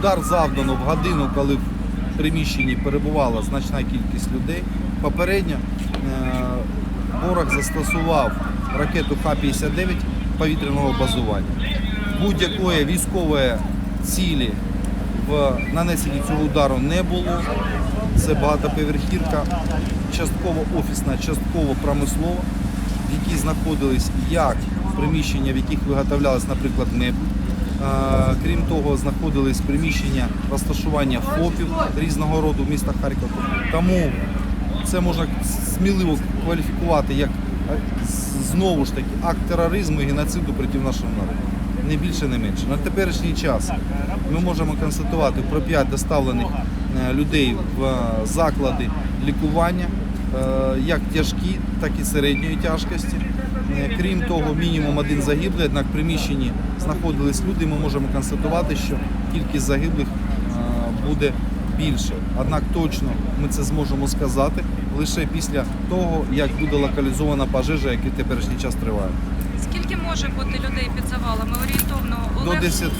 Удар завдано в годину, коли в приміщенні перебувала значна кількість людей. Попередньо е, ворог застосував ракету Х-59 повітряного базування. Будь-якої військової цілі в нанесенні цього удару не було. Це багатоповерхівка, частково офісна, частково промислова, в якій знаходились як приміщення, в яких виготовлялись, наприклад, меблі. Крім того, знаходились приміщення розташування ФОПів різного роду міста Харкова. Тому це можна сміливо кваліфікувати як знову ж таки акт тероризму і геноциду проти нашого народу. Не більше, не менше. На теперішній час ми можемо констатувати про 5 доставлених е, людей в е, заклади лікування, як тяжкі, так і середньої тяжкості. Е, Крім того, мінімум один загиблий, однак в приміщенні знаходились люди. Ми можемо констатувати, що кількість загиблих е, буде більше. Однак точно ми це зможемо сказати лише після того, як буде локалізована пожежа, яка в теперішній час триває. Скільки може бути людей під завалами? Орієнтовно До Олег? 10.